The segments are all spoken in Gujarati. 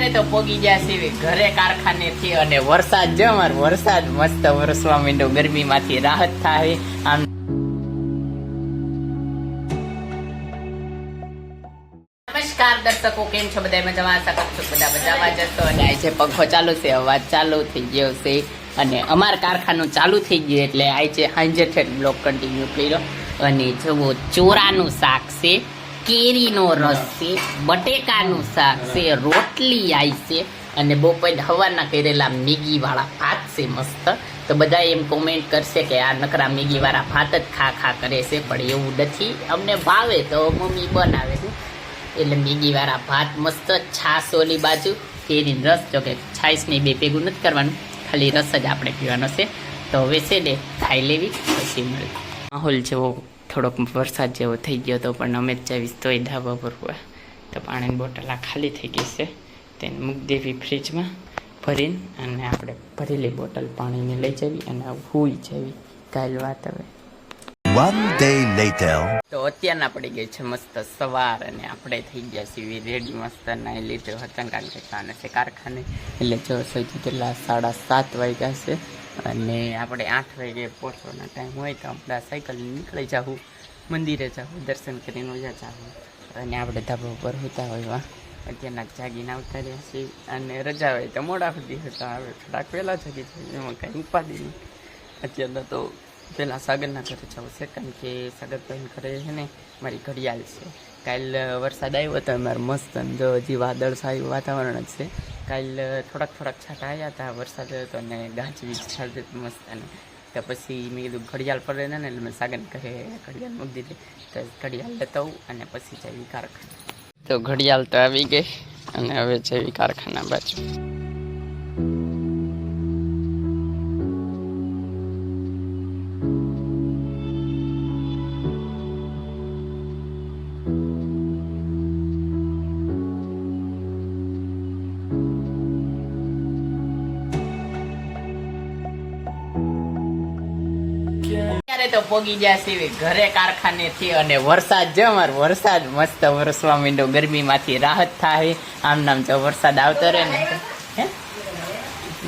અત્યારે તો પોગી ગયા છે ઘરે કારખાને થી અને વરસાદ જો વરસાદ, મસ્ત વરસવા માંડ્યો ગરમીમાંથી રાહત થાય. આમ નમસ્કાર દર્શકો, કેમ છો બધા? મજામાં? બધા મજામાં જશો અને આ છે પંખો ચાલુ છે, અવાજ ચાલુ થઈ ગયો છે અને અમાર કારખાનું ચાલુ થઈ ગયું એટલે આ છે સાંજે અને જુઓ, ચોરાનું શાક છે. કેરીનો રસ છે, બટેકાનું શાક છે, રોટલી આવી છે અને બપોર હવાના કરેલા મેગી વાળા ભાત છે મસ્ત. તો બધા એમ કોમેન્ટ કરશે કે આ નકરા મેગી વાળા ભાત જ ખા ખા કરે છે, પણ એવું નથી. અમને ભાવે તો મમ્મી બનાવે છે. એટલે મેગી વાળા ભાત મસ્ત છાસ ઓલી બાજુ. કેરી રસ, જો કે છાશ ને બે ભેગું નથી કરવાનું. ખાલી રસ જ આપણે પીવાનો છે. તો હવે છે ને, ખાઈ લેવી, પછી મળે માહોલ જેવો થોડોક વરસાદ જેવો થઈ ગયો તો પણ અમે જ જાવીશ તોય ધાબા પર તો પાણીની બોટલ આ ખાલી થઈ ગઈ છે. તેને મૂકી દેવી ફ્રીજમાં ભરીને અને આપણે ભરેલી બોટલ પાણીની લઈ જવી અને હુઈ જવી. કાલ વાત હવે. Later. તો અત્યારના પડી ગઈ છે મસ્ત સવાર અને આપણે થઈ ગયા છીએ રેડી મસ્ત નાઈ લીધો હતા કારણ કે છે કારખાને. એટલે જો સૌથી પહેલાં સાડા સાત વાગ્યા છે. અને આપણે આઠ વાગે પહોંચવાનો ટાઈમ હોય તો આપણે સાયકલ નીકળી જાવું મંદિરે જાવું દર્શન કરીને વયા જાવું અને આપણે ધાબા ઉપર હોતા હોય અત્યારના જાગીને આવતા રહ્યા છીએ. અને રજા હોય તો મોડા સુધી હતા હવે થોડાક વહેલા જાગી જાય એમાં કાંઈ ઉપાધિ નહીં. અત્યારના તો પહેલાં સાગરના ઘરે જવું છે કારણ કે સાગરભાઈ ઘરે છે ને, મારી ઘડિયાળ છે. કાલ વરસાદ આવ્યો હતો અમારે મસ્ત જો હજી વાદળ સારું વાતાવરણ જ છે. કાલ થોડાક થોડાક છાંટા આવ્યા હતા, વરસાદ હતો અને ગાજવીજ હતી મસ્ત અને તો પછી મેં કીધું ઘડિયાળ પડે ને એટલે મેં સાગન કહે, ઘડિયાળ મૂકી દીધી. તો ઘડિયાળ લેતા અને પછી જઈ કારખાના. તો ઘડિયાળ તો આવી ગઈ અને હવે જઈ કારખાના બાજુ. અત્યારે તો પોગી ગયા છે ઘરે કારખાને થી અને વરસાદ જો વરસાદ મસ્ત વરસવા માંડ્યો. ગરમીમાંથી રાહત થાય. આમ નામ જો વરસાદ આવતો રહે ને.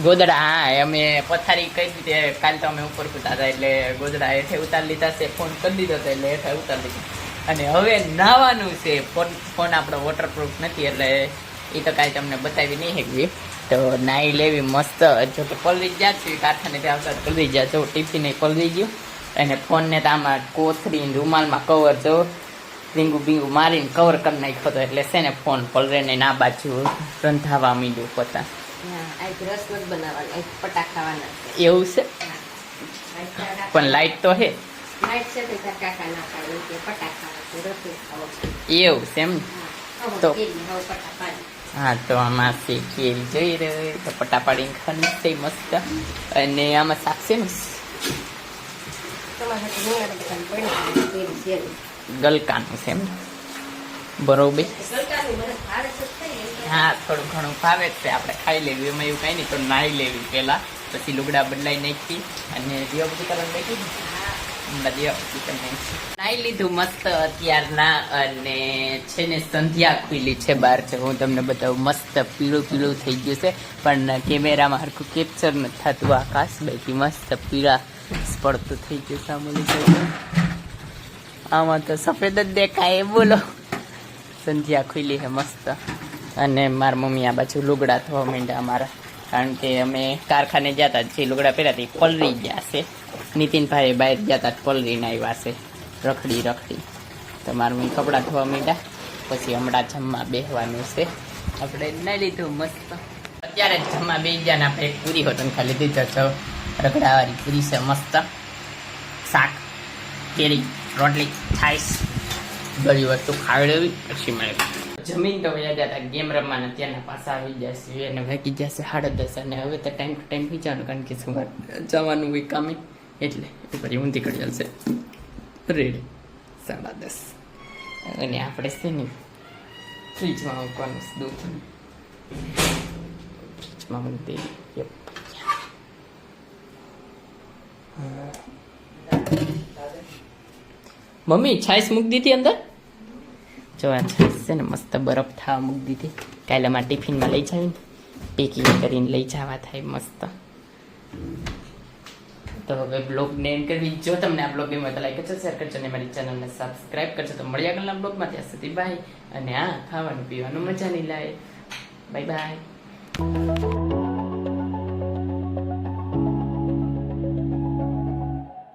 ગોદડા, હા, અમે પથારી કઈ રીતે કાલ તો અમે ઉપર ઉતારતા એટલે ગોદડા હેઠે ઉતારી લીધા છે. ફોન કરી દીધો હતો એટલે હેઠે ઉતારી લીધો. અને હવે નાવાનું છે. ફોન ફોન આપણો વોટરપ્રૂફ નથી એટલે એ તો કાંઈ તમને બતાવી નહીં શકવી તો નાઈ લેવી મસ્ત. જો કે પલરી ગયા છે કારખાને આવતા પલરી ગયા જો ટિફિન પલરી ગયું. અને ફોનને તો આમાં કોથળી રૂમાલમાં કવર જો રીંગુ બીંગુ મારીને કવર કરી નાખ્યો હતો એટલે છે ને ફોન પલરે ને ના બાજુ રંધાવા માંડ્યું પોતા. એવું છે? પણ લાઈટ તો હે. એવું છે એમ? તો-. હા તો આમાં છે કેરી જોઈ રહ્યો તો પટા પાડીને ખાની મસ્ત. અને આમાં શાક છે ને તમારા હાથે નહીં આવે તો ખાલી પડી જાય. કેરી છે નહીં. ગલકાનું છે એમ. બરોબર. હા, થોડું ઘણું જ છે. આપણે ખાઈ લેવી, એમાં એવું કાંઈ નહીં તો નાહી લેવી પહેલા. પછી લુગડા બદલાઈ નાખી અને દિવાબતી કરવાનું બેઠી દિવાબતી કરી નાખી લીધું મસ્ત અત્યારના અને છે ને સંધ્યા ખુલી છે બહાર છે. હું તમને બતાવું, મસ્ત પીળું પીળું થઈ ગયું છે, પણ કેમેરામાં હરખું કેપ્ચર નથી થતું આકાશ, બાકી મસ્ત પીળા સ્પડતું થઈ ગયું સામોલી આમાં તો સફેદ જ દેખાય બોલો. સંધ્યા ખુલી છે મસ્ત. અને મારા મમ્મી આ બાજુ લુગડા થવા માંડ્યા અમારા. કારણ કે અમે કારખાને જતા જે લુગડા પહેર્યા પલરી ગયા છે. નીતિનભાઈ બહાર ગયા હતા પલરીને આવ્યા છે રખડી રખડી. તો મારા કપડાં ધોવા માંડ્યા, પછી હમણાં જમવા બેસવાનું છે. આપણે નહીં લીધું મસ્ત. અત્યારે જમવા બે ગયા ને આપણે પૂરી હોટલ ખાલી લીધી છો. રગડાવાળી પૂરી છે મસ્ત. શાક, કેરી, રોટલી છાઈસ બધી વસ્તુ ખાવી પછી મળે. જમીન તો વયા ગયા હતા ગેમ રમવાના, ત્યાંના પાછા આવી જશે અને વાગી જશે સાડા દસ. અને હવે તો ટાઈમ ટુ ટાઈમ વિચારવાનું કારણ કે સવાર જવાનું હોય કામે. એટલે ઉપર ઊંધી કરી જશે રેડ સાડા દસ. અને આપણે છે ને ફ્રીજમાં મૂકવાનું દૂધ. ફ્રીજમાં મૂકી દઈએ. મમ્મી, છાશ મૂકી દીધી અંદર? જો આ છાશ છે ને મસ્ત બરફ થવા મૂકી દીધી. કાલે અમારે ટિફિનમાં લઈ જાવીને. પેકિંગ કરીને લઈ જવા થાય મસ્ત. તો હવે બ્લોગને એન્ડ કરવી જો તમને આ બ્લોગ ગમ્યો તો લાઈક કરજો શેર કરજો અને મારી ચેનલને સબસ્ક્રાઇબ કરજો. તો મળ્યા આગળના બ્લોગમાં ત્યાં સુધી બાય અને હા, ખાવાનું, પીવાનું મજા નહીં લાય બાય બાય